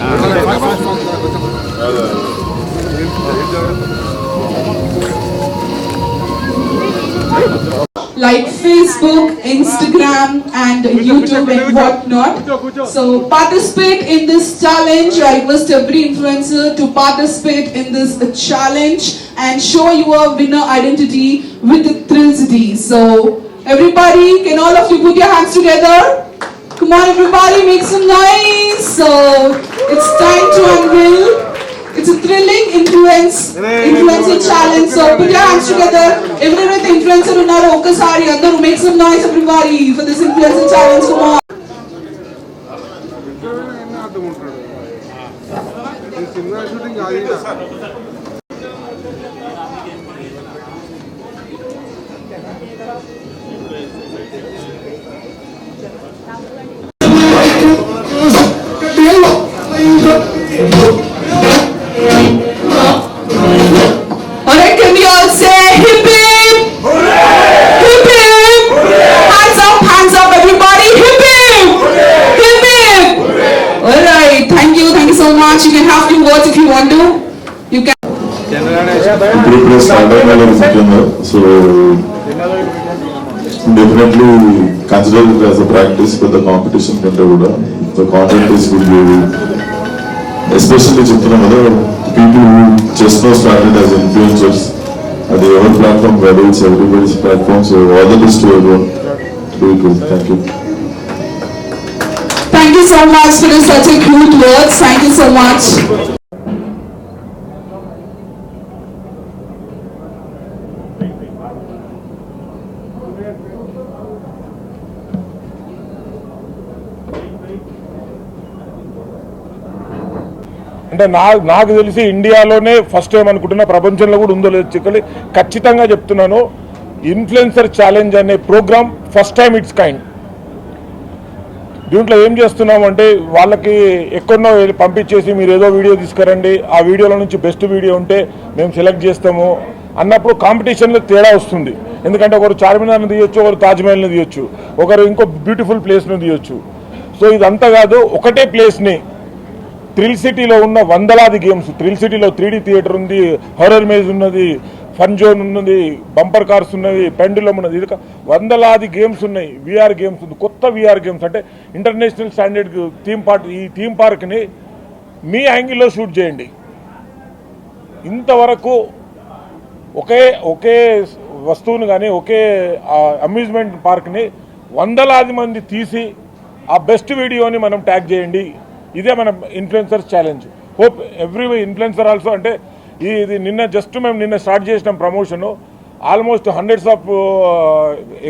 Ah. Like Facebook, Instagram, and YouTube, and whatnot. So, participate in this challenge. I request every influencer to participate in this challenge and show your winner identity with the thrill city So, everybody, can all of you put your hands together? it's time to unveil. It's a thrilling influence influencer challenge. So put your hands together. ఎవరెవరైతే influencer ఉన్నారో ఒక్కసారి అందరూ make some noise everybody for this influencer challenge come on cinema shooting కాదు ఇప్పుడు ఇప్పుడే start అయిన ముఖ్యంగా so definitely consider as a practice పెద్ద కాంపిటీషన్ కంటే కూడా. The content is good especially చెప్తున్నాం కదా people just now started as influencers అది ఎవరి ప్లాట్ఫామ్ కాదు it's everybody's platform so all the best to ఎవరి thank you Thank you. So much for such a cute words. Thank you so much. అంటే నా నాకు తెలిసి ఇండియాలోనే ఫస్ట్ టైం అనుకుంటున్నా ప్రపంచంలో కూడా ఉందో లేదో చిక్కలి ఖచ్చితంగా చెప్తున్నాను ఇన్ఫ్లుయెన్సర్ ఛాలెంజ్ అనే program first time it's kind దీంట్లో ఏం చేస్తున్నామంటే వాళ్ళకి ఎక్కడో పంపించేసి మీరు ఏదో వీడియో తీసుకురండి ఆ వీడియోలో నుంచి బెస్ట్ వీడియో ఉంటే మేము సెలెక్ట్ చేస్తాము అన్నప్పుడు కాంపిటీషన్లో తేడా వస్తుంది. ఎందుకంటే ఒకరు చార్మినార్ని తీయొచ్చు ఒకరు తాజ్మహల్ని తీయొచ్చు ఒకరు ఇంకో బ్యూటిఫుల్ ప్లేస్ని తీయొచ్చు. సో ఇదంతా కాదు ఒకటే ప్లేస్ని థ్రిల్ సిటీలో ఉన్న వందలాది గేమ్స్. థ్రిల్ సిటీలో త్రీ థియేటర్ ఉంది హర్రర్ మేజ్ ఉన్నది ఫన్ జోన్ ఉన్నది బంపర్ కార్స్ ఉన్నది పెండులం ఉన్నది. ఇది వందలాది గేమ్స్ ఉన్నాయి. విఆర్ గేమ్స్ ఉంది. కొత్త విఆర్ గేమ్స్ అంటే ఇంటర్నేషనల్ స్టాండర్డ్ థీమ్ పార్క్ ఈ థీమ్ పార్క్ని మీ యాంగిల్లో షూట్ చేయండి. ఇంతవరకు ఒకే ఒకే వస్తువుని కానీ ఒకే అమ్యూజ్మెంట్ పార్క్ని వందలాది మంది తీసి ఆ బెస్ట్ వీడియోని మనం ట్యాగ్ చేయండి. ఇదే మన influencers challenge hope every influencer also అంటే ఈ ఇది నిన్న జస్ట్ మేము నిన్న స్టార్ట్ చేసిన promotion almost hundreds of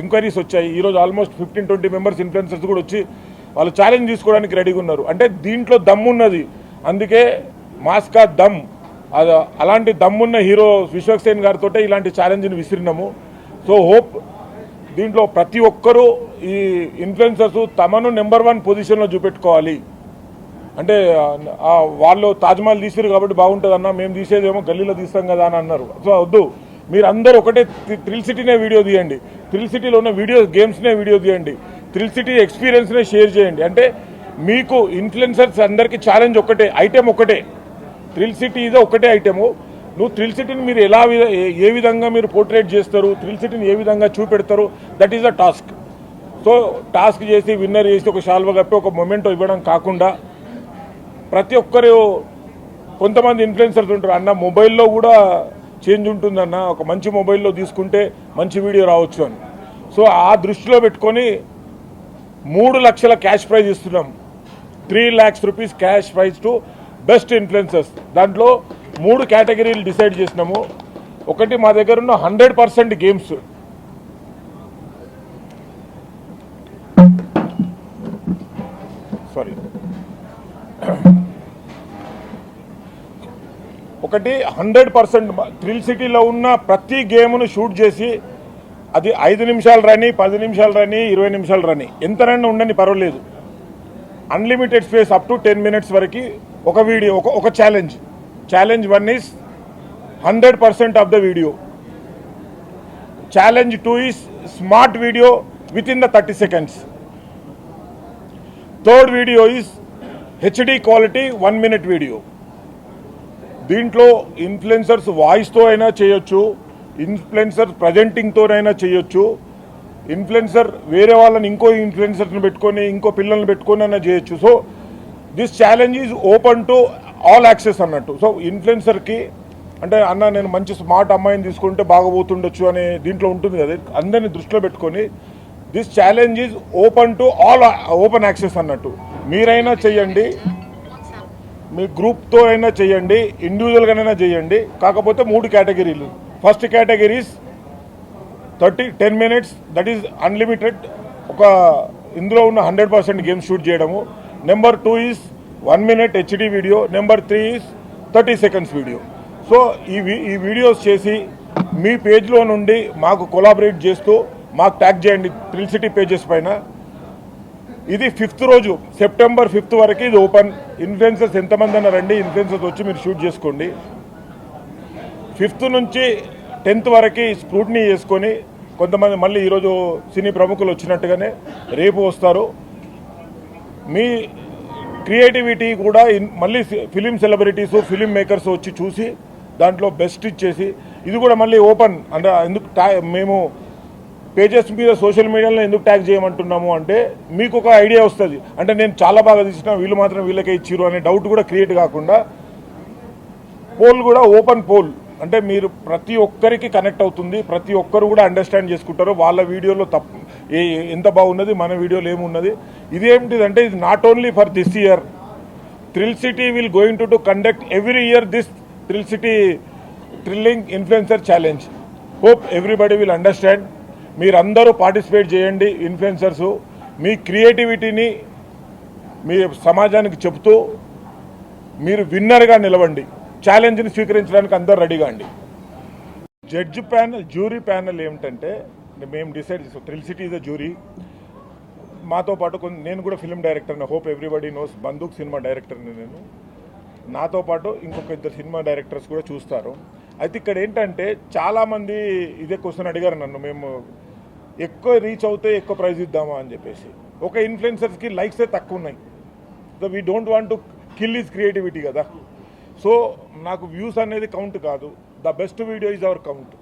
enquiries వచ్చాయి. ఈరోజు almost fifteen twenty members influencers కూడా వచ్చి వాళ్ళు ఛాలెంజ్ తీసుకోవడానికి రెడీగా ఉన్నారు. అంటే దీంట్లో దమ్ ఉన్నది. అందుకే మాస్కా దమ్. అది అలాంటి దమ్మున్న హీరో విశ్వక్సేన్ గారితో ఇలాంటి ఛాలెంజ్ని విసిరినాము. సో హోప్ దీంట్లో ప్రతి ఒక్కరూ ఈ ఇన్ఫ్లుయెన్సర్స్ తమను నెంబర్ వన్ పొజిషన్లో చూపెట్టుకోవాలి. అంటే వాళ్ళు తాజ్మహల్ తీసిరు కాబట్టి బాగుంటుంది అన్న మేము తీసేదేమో గల్లీలో తీస్తాం కదా అని అన్నారు. సో వద్దు. మీరు అందరూ ఒకటే థ్రిల్ సిటీనే వీడియో తీయండి. థ్రిల్ సిటీలో ఉన్న వీడియో గేమ్స్నే వీడియో తీయండి. థ్రిల్ సిటీ ఎక్స్పీరియన్స్నే షేర్ చేయండి. అంటే మీకు ఇన్ఫ్లుయెన్సర్స్ అందరికీ ఛాలెంజ్ ఒకటే ఐటెం ఒకటే థ్రిల్ సిటీ ఇదే ఒకటే ఐటెము. నువ్వు థ్రిల్ సిటీని మీరు ఎలా ఏ- విధంగా మీరు పోర్ట్రేట్ చేస్తారు? థ్రిల్ సిటీని ఏ విధంగా చూపెడతారు? That is the task so task చేసి విన్నర్ చేసి ఒక షాల్వ కప్పి ఒక మొమెంటో ఇవ్వడం కాకుండా ప్రతి ఒక్కరు కొంతమంది ఇన్ఫ్లుయెన్సర్స్ ఉంటారు. అన్న మొబైల్లో కూడా చేంజ్ ఉంటుందన్న ఒక మంచి మొబైల్లో తీసుకుంటే మంచి వీడియో రావచ్చు అని. సో ఆ దృష్టిలో పెట్టుకొని మూడు లక్షల క్యాష్ ప్రైజ్ ఇస్తున్నాం. Three lakhs rupees cash prize to best influencers దాంట్లో మూడు కేటగిరీలు డిసైడ్ చేసినాము. ఒకటి మా దగ్గర ఉన్న హండ్రెడ్ పర్సెంట్ గేమ్స్. సారీ ఒకటి హండ్రెడ్ పర్సెంట్ థ్రిల్ సిటీలో ఉన్న ప్రతి గేమ్ను షూట్ చేసి అది ఐదు నిమిషాలు రని పది నిమిషాలు రని ఇరవై నిమిషాలు రని. ఎంతనైనా ఉండని పర్వాలేదు. Unlimited space up to ten minutes వరకు ఒక వీడియో ఒక ఒక challenge challenge one is hundred percent of the video challenge two is smart video with in the thirty seconds third video is HD quality one minute video దీంట్లో influencers వాయిస్తో అయినా చేయొచ్చు influencer ప్రజెంటింగ్తోనైనా చేయొచ్చు. Influencer వేరే వాళ్ళని ఇంకో ఇన్ఫ్లుయెన్సర్ని పెట్టుకొని ఇంకో పిల్లల్ని పెట్టుకొని అయినా చేయొచ్చు. So this challenge is open to all access అన్నట్టు. సో ఇన్ఫ్లుయెన్సర్కి అంటే అన్న నేను మంచి స్మార్ట్ అమ్మాయిని తీసుకుంటే బాగపోతుండొచ్చు అనే దీంట్లో ఉంటుంది కదా. అందరిని దృష్టిలో పెట్టుకొని this challenge is open to all open access అన్నట్టు. మీరైనా చెయ్యండి మీ గ్రూప్తో అయినా చేయండి ఇండివిజువల్గానైనా చేయండి కాకపోతే మూడు కేటగిరీలు. First categories thirty ten minutes that is unlimited ఒక ఇందులో ఉన్న హండ్రెడ్ పర్సెంట్ గేమ్ షూట్ చేయడము. Number two is one minute HD video number three is thirty seconds video so ఈ ఈ వీడియోస్ చేసి మీ పేజ్లో నుండి మాకు కొలాబరేట్ చేస్తూ మాకు ట్యాగ్ చేయండి ట్రిల్ సిటీ పేజెస్ పైన. ఇది ఫిఫ్త్ రోజు సెప్టెంబర్ ఫిఫ్త్ వరకు ఇది ఓపెన్. ఇన్ఫ్లుయెన్సర్స్ ఎంతమంది అన్న రండి ఇన్ఫ్లుయెన్సర్స్ వచ్చి మీరు షూట్ చేసుకోండి. ఫిఫ్త్ నుంచి టెన్త్ వరకు స్క్రూటినీ చేసుకొని కొంతమంది మళ్ళీ ఈరోజు సినీ ప్రముఖులు వచ్చినట్టుగానే రేపు వస్తారు. మీ క్రియేటివిటీ కూడా మళ్ళీ ఫిలిం సెలబ్రిటీస్ ఫిలిం మేకర్స్ వచ్చి చూసి దాంట్లో బెస్ట్ ఇచ్చేసి ఇది కూడా మళ్ళీ ఓపెన్ అంటే ఎందుకు మేము పేజెస్ మీద సోషల్ మీడియాలో ఎందుకు ట్యాగ్ చేయమంటున్నాము అంటే మీకు ఒక ఐడియా వస్తుంది. అంటే నేను చాలా బాగా తీసిన వీళ్ళు మాత్రం వీళ్ళకే ఇచ్చిరు అనే డౌట్ కూడా క్రియేట్ కాకుండా పోల్ కూడా ఓపెన్ పోల్ అంటే మీరు ప్రతి ఒక్కరికి కనెక్ట్ అవుతుంది ప్రతి ఒక్కరు కూడా అండర్స్టాండ్ చేసుకుంటారు. వాళ్ళ వీడియోలో తప్పు ఏ ఎంత బాగున్నది మన వీడియోలో ఏమున్నది. ఇదేమిటిదంటే ఇది not only for this year thrill city will going to to conduct every year this thrill city thrilling influencer challenge hope everybody will understand మీరందరూ పార్టిసిపేట్ చేయండి ఇన్ఫ్లుయెన్సర్సు మీ క్రియేటివిటీని మీ సమాజానికి చెబుతూ మీరు విన్నర్గా నిలవండి. ఛాలెంజ్ని స్వీకరించడానికి అందరు రెడీగా అండి. జడ్జి ప్యానల్ జ్యూరీ ప్యానల్ ఏమిటంటే మేము డిసైడ్ చేస్తాం thrill city is a jury మాతో పాటు కొన్ని నేను కూడా ఫిల్మ్ డైరెక్టర్ని hope everybody knows Bandook cinema డైరెక్టర్ని నేను. నాతో పాటు ఇంకొక ఇద్దరు సినిమా డైరెక్టర్స్ కూడా చూస్తారు. అయితే ఇక్కడ ఏంటంటే చాలామంది ఇదే క్వశ్చన్ అడిగారు నన్ను. మేము ఎక్కువ రీచ్ అవుతే ఎక్కువ ప్రైజ్ ఇద్దామా అని చెప్పేసి. ఒక ఇన్ఫ్లుయెన్సర్స్కి లైక్సే తక్కువ ఉన్నాయి. So we don't want to kill is creativity కదా. సో నాకు వ్యూస్ అనేది కౌంట్ కాదు. The best video is our count